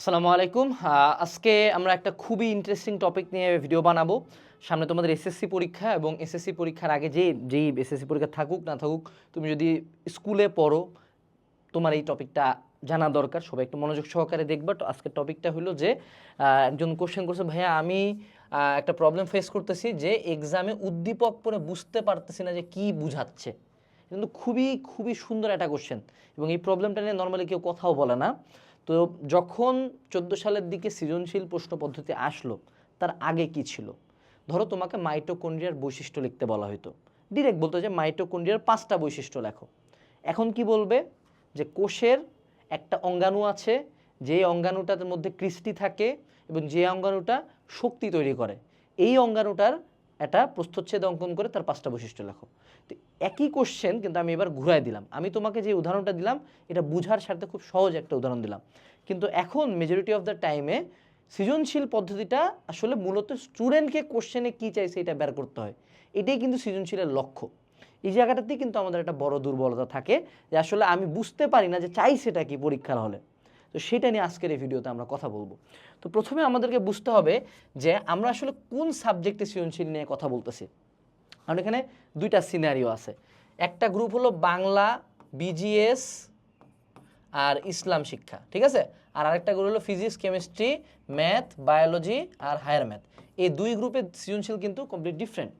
আসসালামু আলাইকুম। আজকে আমরা একটা খুবই ইন্টারেস্টিং টপিক নিয়ে ভিডিও বানাবো। সামনে তোমাদের এসএসসি পরীক্ষা এবং এসএসসি পরীক্ষার আগে যে, যেই এসএসসি পরীক্ষা থাকুক, না থাকুক, তুমি যদি স্কুলে পড়ো, তোমার এই টপিকটা জানা দরকার। সবাই একটু মনোযোগ সহকারে দেখবা। তো আজকের টপিকটা হলো যে একজন কোশ্চেন করছে, ভাইয়া, আমি একটা প্রবলেম ফেস করতেছি যে এক্সামে উদ্দীপক পড়ে বুঝতে পারতেছি না যে কি বুঝাচ্ছে। কিন্তু খুবই খুবই সুন্দর একটা কোশ্চেন এবং এই প্রবলেমটা নিয়ে নর্মালি কেউ কথাও বলে না। তো যখন চোদ্দ সালের দিকে সৃজনশীল প্রশ্ন পদ্ধতি আসলো, তার আগে কি ছিল? ধরো তোমাকে মাইটোকন্ড্রিয়ার বৈশিষ্ট্য লিখতে বলা হতো ডিরেক্ট বলতো যে মাইটোকন্ড্রিয়ার পাঁচটা বৈশিষ্ট্য লেখো। এখন কি বলবে? যে কোষের একটা অঙ্গাণু আছে যে অঙ্গাণুটার মধ্যে কৃষ্টি থাকে এবং যে অঙ্গাণুটা শক্তি তৈরি করে, এই অঙ্গাণুটার একটা প্রস্থচ্ছেদ অঙ্কন করে তার পাঁচটা বৈশিষ্ট্য লেখো। তো একই কোশ্চেন কিন্তু আমি এবার ঘুরাই দিলাম। আমি তোমাকে যে উদাহরণটা দিলাম, এটা বুঝার সাথে খুব সহজ একটা উদাহরণ দিলাম। কিন্তু এখন মেজরিটি অফ দ্য টাইমে সৃজনশীল পদ্ধতিটা আসলে মূলত স্টুডেন্টকে কোশ্চেনে কী চাইছে এটা বের করতে হয়। এটাই কিন্তু সৃজনশীলের লক্ষ্য। এই জায়গাটাতেই কিন্তু আমাদের একটা বড় দুর্বলতা থাকে যে আসলে আমি বুঝতে পারি না যে চাই সেটা কি পরীক্ষার হলে। তো সেটা নিয়ে আজকের এই ভিডিওতে আমরা কথা বলব। তো প্রথমে আমাদেরকে বুঝতে হবে যে আমরা আসলে কোন সাবজেক্টে সৃজনশীল নিয়ে কথা বলতেছি। কারণ এখানে দুইটা সিনারিও আছে। একটা গ্রুপ হলো বাংলা বিজিএস আর ইসলাম শিক্ষা, ঠিক আছে? আর আরেকটা গ্রুপ হলো ফিজিক্স কেমিস্ট্রি ম্যাথ বায়োলজি আর হায়ার ম্যাথ এই দুই গ্রুপের সৃজনশীল কিন্তু কমপ্লিট ডিফারেন্ট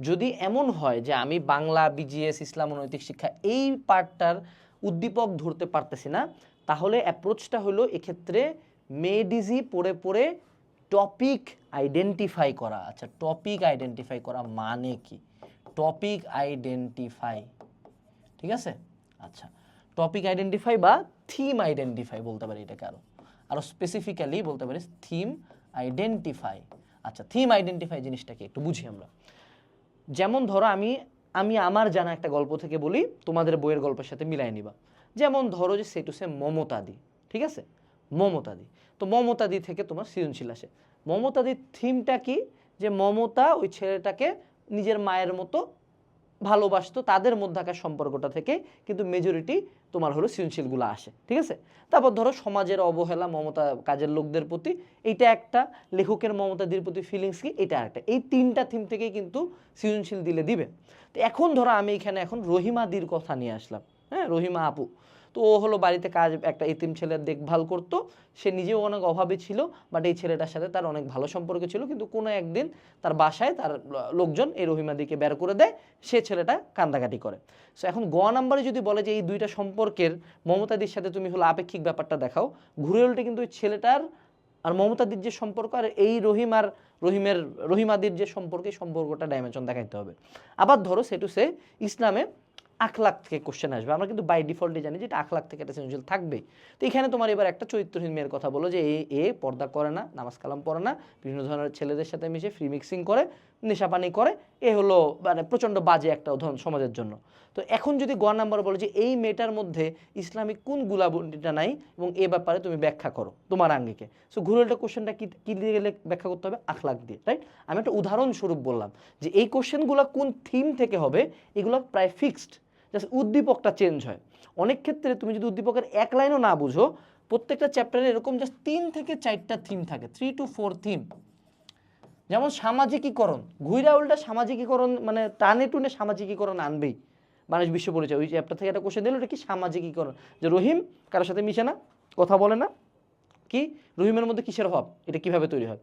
যদি এমন হয় যে আমি বাংলা বিজিএস ইসলাম ও নৈতিক শিক্ষা এই পার্টটার উদ্দীপক ধরতে পারতেছি না, তাহলে অ্যাপ্রোচটা হলো এক্ষেত্রে মেডিজি পড়ে পড়ে টপিক আইডেন্টিফাই করা। আচ্ছা টপিক আইডেন্টিফাই করা মানে কি? টপিক আইডেন্টিফাই ঠিক আছে? আচ্ছা টপিক আইডেন্টিফাই বা থিম আইডেন্টিফাই বলতে পারি এটাকে আরও আরও স্পেসিফিক্যালি বলতে পারি থিম আইডেন্টিফাই আচ্ছা থিম আইডেন্টিফাই জিনিসটাকে একটু বুঝি আমরা। যেমন ধরো আমি আমি আমার জানা একটা গল্প থেকে বলি, তোমাদের বইয়ের গল্পের সাথে মিলাই নিবা। যেমন ধরো যে সেটু সে মমতাদি ঠিক আছে? মমতাদি। তো মমতাদি থেকে তোমার সৃজনশীল আসে। মমতাদির থিমটা কি? যে মমতা ওই ছেলেটাকে নিজের মায়ের মতো ভালোবাসতো, তাদের মধ্যকার সম্পর্কটা থেকে কিন্তু মেজরিটি তোমার হলো সৃজনশীলগুলো আসে। ঠিক আছে? তারপর ধরো সমাজের অবহেলা মমতা, কাজের লোকদের প্রতি, এইটা একটা। লেখকের মমতাদির প্রতি ফিলিংস কি? এটা একটা এই তিনটা থিম থেকেই কিন্তু সৃজনশীল দিলে দিবে। তো এখন ধরো আমি এখানে এখন রহিমাদির কথা নিয়ে আসলাম। হ্যাঁ? রহিমা আপু। তো ও হলো বাড়িতে কাজ, একটা এতিম ছেলের দেখভাল করতো। সে নিজেও অনেক অভাবে ছিল বাট এই ছেলেটার সাথে তার অনেক ভালো সম্পর্ক ছিল। কিন্তু কোনো একদিন তার বাসায় তার লোকজন এই রহিমাদিকে বের করে দেয়, সে ছেলেটা কান্দাকাটি করে। সো এখন গ নাম্বারে যদি বলে যে এই দুইটা সম্পর্কের মমতাদির সাথে তুমি হলো আপেক্ষিক ব্যাপারটা দেখাও, ঘুরে উল্টে কিন্তু ওই ছেলেটার আর মমতাদির যে সম্পর্ক আর এই রহিম আর রহিমের, রহিমাদির যে সম্পর্ক সম্পর্কটা ডাইমেনশন দেখাইতে হবে। আবার ধরো সেটু সে ইসলামে আখলাখ থেকে কোশ্চেন আসবে। আমরা কিন্তু বাই ডিফল্টে জানি যে এটা আখলাখ থেকে একটা সৃজনশীল থাকবেই। তো এখানে তোমার এবার একটা চরিত্রহীন মেয়ের কথা বলো যে এ এ পর্দা করে না, নামাজ কালাম পড়ে না, বিভিন্ন ধরনের ছেলেদের সাথে মিশে ফ্রি মিক্সিং করে নেশাপানি করে। এ হলো মানে প্রচণ্ড বাজে একটা উদাহরণ সমাজের জন্য। তো এখন যদি গ নাম্বার বলো যে এই মেয়েটার মধ্যে ইসলামিক কোন গুলাবন্ডিটা নাই এবং এ ব্যাপারে তুমি ব্যাখ্যা করো তোমার আঙ্গিকে। সো ঘুরুলটা কোশ্চেনটা কি কি দিয়ে গেলে ব্যাখ্যা করতে হবে? আখলাখ দিয়ে রাইট আমি একটা উদাহরণস্বরূপ বললাম যে এই কোশ্চেনগুলো কোন থিম থেকে হবে? এগুলো প্রায় ফিক্সড জাস্ট উদ্দীপকটা চেঞ্জ হয়। অনেক ক্ষেত্রে তুমি যদি উদ্দীপকের এক লাইনও না বুঝো, প্রত্যেকটা চ্যাপ্টারে এরকম জাস্ট তিন থেকে চারটা থিম থাকে থ্রি টু ফোর থিম যেমন সামাজিকীকরণ, ঘুইরা উল্টা সামাজিকীকরণ মানে টানে টুনে সামাজিকীকরণ আনবেই। মানুষ বিশ্ব পরিচয়, ওই চ্যাপ্টার থেকে একটা কোশ্চেন দিল এটা কি সামাজিকীকরণ? যে রহিম কারোর সাথে মিশে না, কথা বলে না, কি? রহিমের মধ্যে কিসের অভাব? এটা কীভাবে তৈরি হয়?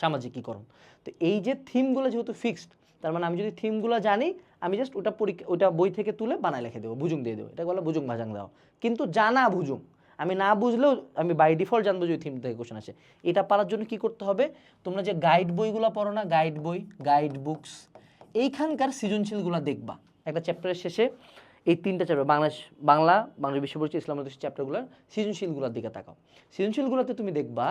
সামাজিকীকরণ। তো এই যে থিমগুলো যেহেতু ফিক্সড তার মানে আমি যদি থিমগুলো জানি আমি জাস্ট ওটা পরীক্ষা, ওটা বই থেকে তুলে বানায় লিখে দেবো, ভুজুং দিয়ে দেবো। এটা বলে ভুজুং ভাজাং দাও। কিন্তু জানা ভুজুং। আমি না বুঝলেও আমি বাই ডিফল্ট জানব যে থিম থেকে কোশ্চেন আছে এটা পারার জন্য কি করতে হবে? তোমরা যে গাইড বইগুলো পড়ো না গাইড বই গাইড বুকস এইখানকার সৃজনশীলগুলো দেখবা। একটা চ্যাপ্টারের শেষে এই তিনটা চ্যাপ্টার বাংলাদেশ, বাংলা বাংলা বিশ্ব পরিচয় ইসলাম চ্যাপ্টারগুলোর সৃজনশীলগুলোর দিকে তাকাও। সৃজনশীলগুলোতে তুমি দেখবা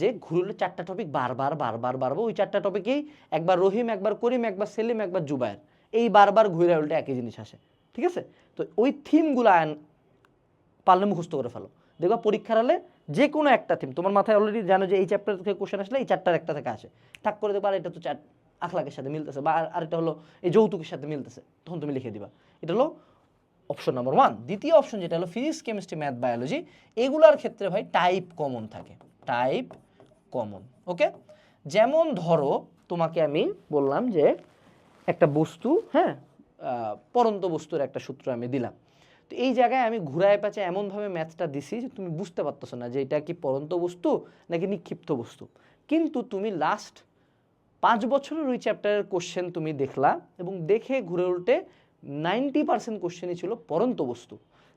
যে ঘুরলে চারটা টপিক বারবার বারবার বারবার, ওই চারটা টপিকেই একবার রহিম, একবার করিম, একবার সেলিম, একবার জুবায়ের। এই বারবার ঘুরে উল্টে একই জিনিস আসে, ঠিক আছে? তো ওই থিমগুলো আন পারলে মুখস্থ করে ফেলো। দেখবা পরীক্ষার হলে যে কোনো একটা থিম, তোমার মাথায় অলরেডি জানো যে এই চ্যাপ্টার থেকে কোশ্চেন আসলে এই চারটার একটা থেকে আসে। ঠাক করে দেখবা আর এটা তো চার আখলাকের সাথে মিলতেছে বা আর- আরেকটা হলো এই যৌতুকের সাথে মিলতেছে, তখন তুমি লিখে দিবা। এটা হলো অপশন নাম্বার ওয়ান দ্বিতীয় অপশন যেটা হলো ফিজিক্স কেমিস্ট্রি ম্যাথ বায়োলজি এগুলার ক্ষেত্রে ভাই টাইপ কমন থাকে। টাইপ কমন ওকে যেমন ধরো তোমাকে আমি বললাম যে একটা বস্তু হ্যাঁ পরন্ত বস্তুর একটা সূত্র আমি দিলাম। তো এই জায়গায় আমি ঘুরায় পাচে এমনভাবে ম্যাথটা দিছি যে তুমি বুঝতে পারতেছো না যে এটা কি পরন্ত বস্তু নাকি নিক্ষিপ্ত বস্তু। কিন্তু তুমি লাস্ট পাঁচ বছরের ওই চ্যাপ্টারের কোশ্চেন তুমি দেখলা এবং দেখে ঘুরে উল্টে নাইনটি পার্সেন্ট কোশ্চেনই ছিল পরন্ত বস্তু।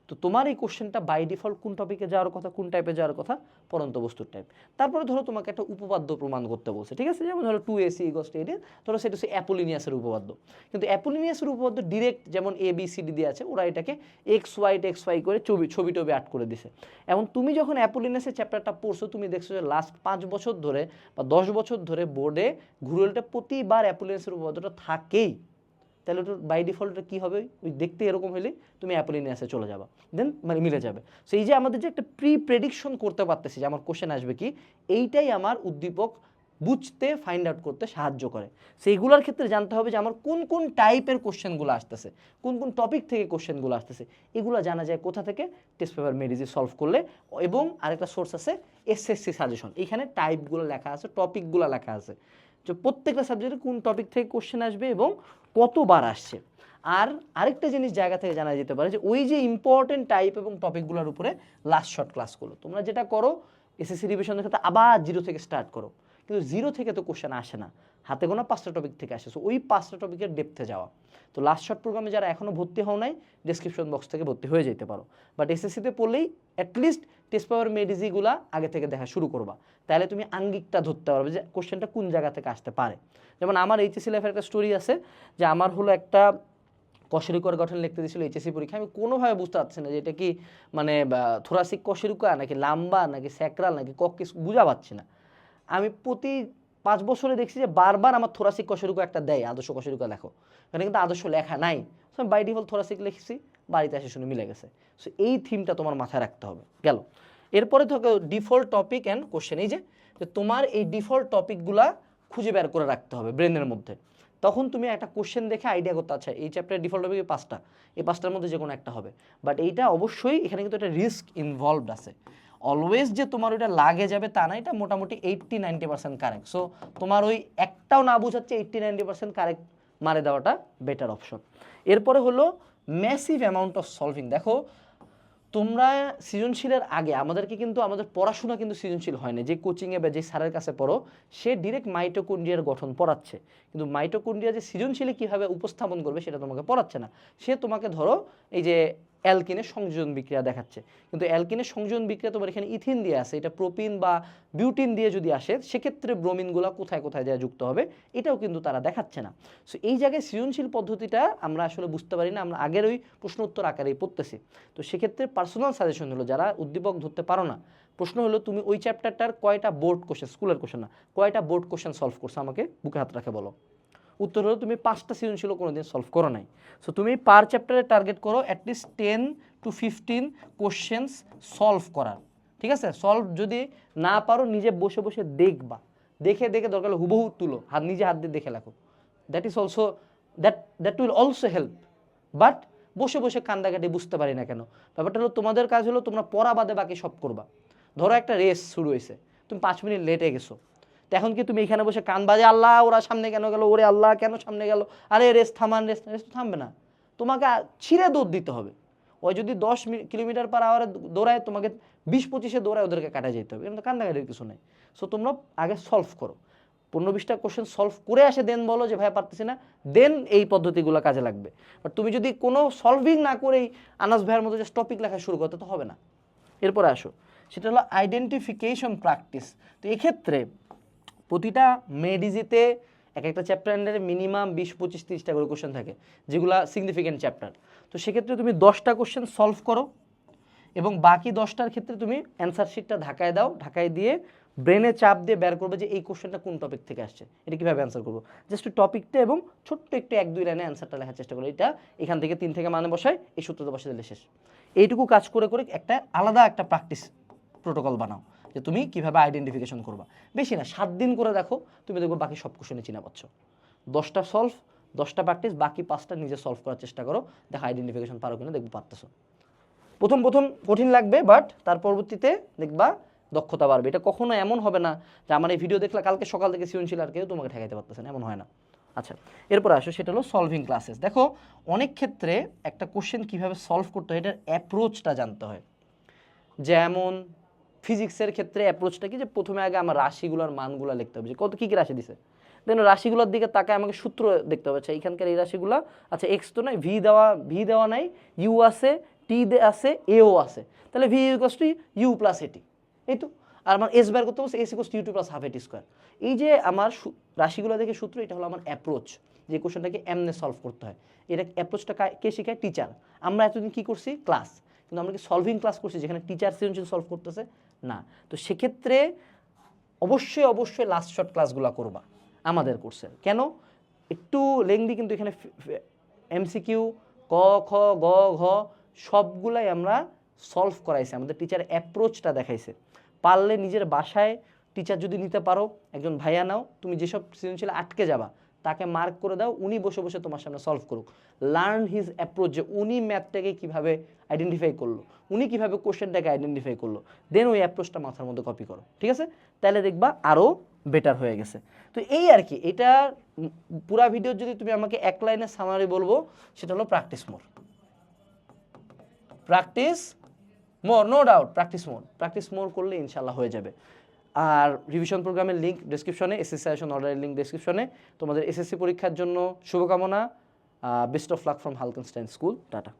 তো তোমার এই কোশ্চেনটা বাই ডিফল্ট কোন টপিকে যাওয়ার কথা, কোন টাইপে যাওয়ার কথা, পরন্ত বস্তুর টাইপ তারপরে ধরো তোমাকে একটা উপপাদ্য প্রমাণ করতে বলছে, ঠিক আছে? যেমন ধরো টু এসি ইগোস্ট এডি ধরো সেটা হচ্ছে অ্যাপোলিনিয়াসের উপপাদ্য। কিন্তু অ্যাপোলিনিয়াসের উপপাদ্য ডিরেক্ট যেমন এ বি সি ডি দিয়ে আছে, ওরা এটাকে এক্স ওয়াই এক্স ওয়াই করে ছবি ছবি টবি আট করে দিছে। এবং তুমি যখন অ্যাপোলিনিয়াসের চ্যাপ্টারটা পড়ছো, তুমি দেখছ যে লাস্ট পাঁচ বছর ধরে বা দশ বছর ধরে বোর্ডে ঘুরুলটা প্রতিবার অ্যাপোলিনিয়াসের উপপাদ্যটা থাকেই। তাহলে ওটা বাই ডিফল্ট কী হবে? ওই দেখতে এরকম হলে তুমি অ্যাপোলিনিয়াসে চলে যাবা। দেন মানে মিলে যাবে। সো এই যে আমাদের যে একটা প্রি প্রেডিকশন করতে পারতেছি যে আমার কোশ্চেন আসবে কি, এইটাই আমার উদ্দীপক বুঝতে ফাইন্ড আউট করতে সাহায্য করে। সেইগুলোর ক্ষেত্রে জানতে হবে যে আমার কোন কোন টাইপের কোশ্চেনগুলো আসতেছে, কোন কোন টপিক থেকে কোশ্চেনগুলো আসতেছে, এগুলো জানা যায় কোথা থেকে? টেস্ট পেপার মেডিজি সলভ করলে। এবং আরেকটা সোর্স আছে এসএসসি সাজেশন এখানে টাইপগুলো লেখা আছে টপিকগুলো লেখা আছে। যে প্রত্যেকটা সাবজেক্টে কোন টপিক থেকে কোশ্চেন আসবে এবং কতবার আসছে। আর আরেকটা জিনিস জায়গা থেকে জানা যেতে পারে যে ওই যে ইম্পর্টেন্ট টাইপ এবং টপিকগুলোর উপরে লাস্ট শর্ট ক্লাসগুলো তোমরা যেটা করো এসএসসি রিভিশনের ক্ষেত্রে আবার জিরো থেকে স্টার্ট করো। কিন্তু জিরো থেকে তো কোশ্চেন আসে না। হাতে গোনা পাঁচটা টপিক থেকে আসে। সো ওই পাঁচটা টপিকের ডেপথে যাওয়া। তো লাস্ট শর্ট প্রোগ্রামে যারা এখনও ভর্তি হও নাই ডিসক্রিপশন বক্স থেকে ভর্তি হয়ে যেতে পারো। বাট এসএসসিতে পড়লেই অ্যাটলিস্ট টেস্ট পেপার মেডিজিগুলা আগে থেকে দেখা শুরু করবা। তাহলে তুমি আঙ্গিকটা ধরতে পারবে যে কোশ্চেনটা কোন জায়গা থেকে আসতে পারে। যেমন আমার এইচএসসি লাইফের একটা স্টোরি আছে যে আমার হলো একটা কশেরুকার গঠন লিখতে দিয়েছিল এইচএসসি পরীক্ষা। আমি কোনোভাবে বুঝতে পারছি না যে এটা কি মানে থোরাসিক কশেরুকা নাকি লাম্বা, নাকি স্যাক্রাল নাকি ককিস বুঝা পাচ্ছি না। আমি প্রতি পাঁচ বছরে দেখছি যে বারবার আমার থোরাসিক কশেরুকা একটা দেয়, আদর্শ কশেরুকা লেখো এখানে কিন্তু আদর্শ লেখা নাই। আমি বাই ডিফল্ট থোরাসিক লিখছি, বাড়িতে এসে শুনে মিলে গেছে। সো এই থিমটা তোমার মাথায় রাখতে হবে। গেল। এরপরে থাকে ডিফল্ট টপিক অ্যান্ড কোশ্চেন এই যে তোমার এই ডিফল্ট টপিকগুলা খুঁজে বের করে রাখতে হবে ব্রেনের মধ্যে। তখন তুমি একটা কোশ্চেন দেখে আইডিয়া করতে আচ্ছা এই চ্যাপ্টারের ডিফল্ট টপিক পাঁচটা, এই পাঁচটার মধ্যে যে কোনো একটা হবে। বাট এইটা অবশ্যই এখানে কিন্তু একটা রিস্ক ইনভলভড আছে। অলওয়েজ যে তোমার ওইটা লাগে যাবে তা না, এটা মোটামুটি eighty ninety percent correct so তোমার ওই একটাও না বোঝাচ্ছে এইট্টি নাইনটি পার্সেন্ট কারেক্ট মারে দেওয়াটা বেটার অপশন এরপরে হলো ম্যাসিভ অ্যামাউন্ট অফ সলভিং দেখো, তোমরা সৃজনশীলের আগে, আমাদেরকে কিন্তু, আমাদের পড়াশোনা কিন্তু সৃজনশীল হয় না যে কোচিংয়ে বা যে স্যারের কাছে পড়ো, সে ডিরেক্ট মাইটোকন্ড্রিয়ার গঠন পড়াচ্ছে। কিন্তু মাইটোকুন্ডিয়া যে সৃজনশীলে কীভাবে উপস্থাপন করবে, সেটা তোমাকে পড়াচ্ছে না। সে তোমাকে ধরো, এই যে অ্যালকিনের সংযোজন বিক্রিয়া দেখাচ্ছে। কিন্তু অ্যালকিনের সংযোজন বিক্রিয়া তোমার এখানে ইথিন দিয়ে আসে, এটা প্রোপিন বা বিউটিন দিয়ে যদি আসে, সেক্ষেত্রে ব্রোমিনগুলো কোথায় কোথায় দেওয়া যুক্ত হবে, এটাও কিন্তু তারা দেখাচ্ছে না। সো এই জায়গায় সৃজনশীল পদ্ধতিটা আমরা আসলে বুঝতে পারি না, আমরা আগের ওই প্রশ্ন উত্তর আকারেই পড়তেছি। তো সেক্ষেত্রে পার্সোনাল সাজেশন হলো, যারা উদ্দীপক ধরতে পারো না, প্রশ্ন হলো, তুমি ওই চ্যাপ্টারটার কয়টা বোর্ড কোশ্চেন স্কুলের কোশ্চেন না, কয়টা বোর্ড কোশ্চেন সলভ করছ আমাকে বুকে হাত রাখে বলো। উত্তর হলো তুমি পাঁচটা সৃজনশীল কোনোদিন সলভ করো নাই। সো তুমি পার চ্যাপ্টারে টার্গেট করো at least ten to fifteen questions solve করার। ঠিক আছে? সলভ যদি না পারো, নিজে বসে বসে দেখবা। দেখে দেখে দরকার হলে হুবহু তুলো। হাত, নিজে হাত দিয়ে দেখে লেখো। That is also that that will also help but বসে বসে কান্দাকাটি বুঝতে পারি না কেন। ব্যাপারটা হলো তোমাদের কাজ হলো তোমরা পড়া বাদে বাকি সব করবা। ধরো একটা রেস শুরু হয়েছে। তুমি পাঁচ মিনিট লেটে গেছো। এখন কি তুমি এখানে বসে কান বাজে? আল্লাহ, ওরা সামনে কেন গেল? ওরে আল্লাহ, কেন সামনে গেল? আরে রেস থামান, রেস রেস থামবে না। তোমাকে ছিঁড়ে দৌড় দিতে হবে। ওই যদি দশ কিলোমিটার পার আওয়ারে দৌড়ায়, তোমাকে বিশ পঁচিশে দৌড়ায় ওদেরকে কাটা যেতে হবে। কিন্তু কান্দাকাটির কিছু নেই। সো তোমরা আগে সলভ করো। পনেরো বিশটা কোশ্চেন সলভ করে আসে দেন বলো যে, ভাই, পারতেছি না। দেন এই পদ্ধতিগুলো কাজে লাগবে। বাট তুমি যদি কোনো সলভিং না করেই আনাস ভাইয়ের মতো যে টপিক লেখা শুরু করতে তো হবে না। এরপরে আসো। সেটা হলো আইডেন্টিফিকেশন প্র্যাকটিস তো এক্ষেত্রে প্রতিটা মেডিজিতে এক একটা চ্যাপ্টার আন্ডারে মিনিমাম বিশ, পঁচিশ, তিরিশটা করে কোশ্চেন থাকে, যেগুলো সিগনিফিকেন্ট চ্যাপ্টার তো সেক্ষেত্রে তুমি দশটা কোশ্চেন সলভ করো এবং বাকি দশটার ক্ষেত্রে তুমি অ্যান্সার শিটটা ঢাকায় দাও, ঢাকায় দিয়ে ব্রেনে চাপ দিয়ে বের করবে যে এই কোশ্চেনটা কোন টপিক থেকে আসছে, এটা কীভাবে অ্যান্সার করব। জাস্ট টপিকটা এবং ছোট্ট একটু এক, দুই লাইনে অ্যান্সারটা লেখার চেষ্টা করো, এটা এখান থেকে তিন থেকে মানে বসায়, এই সূত্রটা বসে দিলে শেষ। এইটুকু কাজ করে করে একটা আলাদা একটা প্র্যাকটিস প্রোটোকল বানাও। যে তুমি কীভাবে আইডেন্টিফিকেশন করবা? বেশি না, সাত দিন করে দেখো, তুমি দেখব বাকি সব কোশ্চেনে চিনা পাচ্ছ। দশটা সলভ দশটা প্র্যাকটিস বাকি পাঁচটা নিজে সলভ করার চেষ্টা করো, দেখো আইডেন্টিফিকেশন পারো কিনা, দেখব পারতেছো। প্রথম প্রথম কঠিন লাগবে বাট তার পরবর্তীতে দেখবা দক্ষতা বাড়বে। এটা কখনো এমন হবে না যে আমার এই ভিডিও দেখলে কালকে সকাল থেকে সৃজনশীল আর কেউ তোমাকে ঠেকাইতে পারতেছে না, এমন হয় না। আচ্ছা এরপর আসো, সেটা হলো সলভিং ক্লাসেস দেখো, অনেক ক্ষেত্রে একটা কোশ্চেন কীভাবে সলভ করতে হয়, এটার অ্যাপ্রোচটা জানতে হয়। যেমন ফিজিক্সের ক্ষেত্রে অ্যাপ্রোচটা কি? যে প্রথমে আগে আমার রাশিগুলোর মানগুলো লিখতে হবে। যে কত কী কী রাশি দিছে? দেন রাশিগুলোর দিকে তাকায় আমাকে সূত্র দেখতে হবে। আচ্ছা এইখানকার এই রাশিগুলো আচ্ছা এক্স তো নাই ভি দেওয়া ভি দেওয়া নাই ইউ আছে টি দে আছে এও আছে। তাহলে V equals to U plus A T এই তো? আর আমার এস বের করতে বলছে S equals U T plus half A T square এই যে আমার রাশিগুলো দেখে সূত্র, এটা হলো আমার অ্যাপ্রোচ যে কোশ্চেনটাকে এমনে সলভ করতে হয়। এটা অ্যাপ্রোচটা কে শেখায়? টিচার আমরা এতদিন কি করছি? ক্লাস কিন্তু আমরা কি সলভিং ক্লাস করছি? যেখানে টিচার সৃজনশীল সলভ করতেছে। না। তো সেক্ষেত্রে অবশ্যই অবশ্যই লাস্ট শর্ট ক্লাসগুলো করবা আমাদের কোর্সের কেন? একটু লেংদি কিন্তু এখানে এমসিকিউ ক, খ, গ, ঘ, সবগুলাই আমরা সলভ করাইছি। আমাদের টিচার অ্যাপ্রোচটা দেখাইছে। পারলে নিজের বাসায় টিচার যদি নিতে পারো, একজন ভাইয়া নাও, তুমি যেসব সৃজনশীল আটকে যাবা তাকে মার্ক করে দাও, উনি বসে বসে তোমার সামনে সলভ করুক। লার্ন হিজ অ্যাপ্রোচ যে উনি ম্যাথটাকে কীভাবে আইডেন্টিফাই করল, উনি কীভাবে কোশ্চেনটাকে আইডেন্টিফাই করল। দেন ওই অ্যাপ্রোচটা মাথার মধ্যে কপি করো, ঠিক আছে? তাহলে দেখবা আরও বেটার হয়ে গেছে। তো এই আর কি, এটা পুরা ভিডিও যদি তুমি আমাকে এক লাইনে সামারি বলব, সেটা হলো practice more practice more no doubt practice more practice more করলে ইনশাল্লাহ হয়ে যাবে। আর রিভিশন প্রোগ্রামের লিঙ্ক ডিসক্রিপশনে এসএসসি সাজেশন অর্ডারের লিঙ্ক ডিসক্রিপশনে তোমাদের এসএসসি পরীক্ষার জন্য শুভকামনা। Best of luck from Hulkenstein school tata.